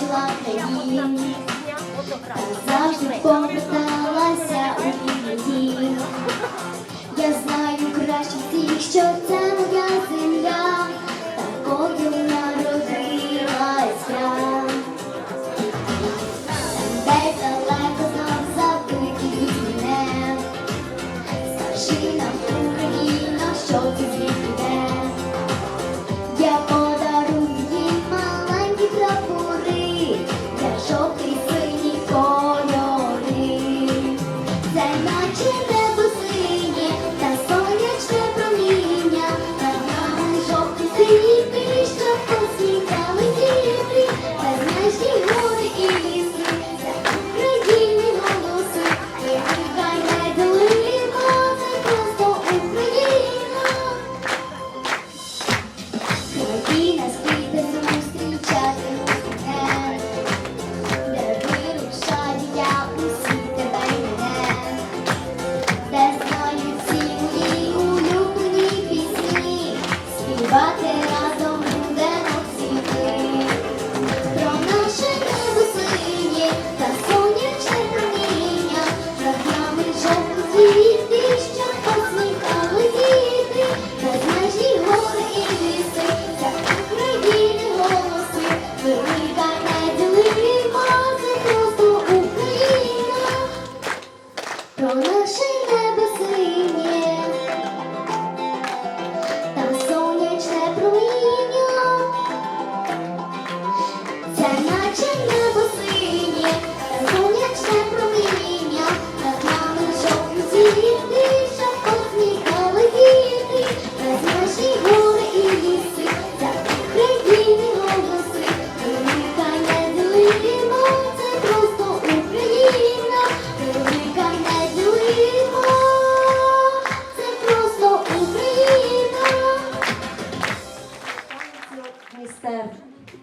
побачила тоді, завжди поверталася у війні. Я знаю краще тих, що це моя земля, такою народилась я. Там десь далеко знов забитих що ти. співати разом будемо цвіти, про наше небо та сонячне каміння, за нами жовту звіти, що посміхали діти, без межі гори і ліси, за України голоси, велика неділима, це просто Україна, про наше небо. Sen you.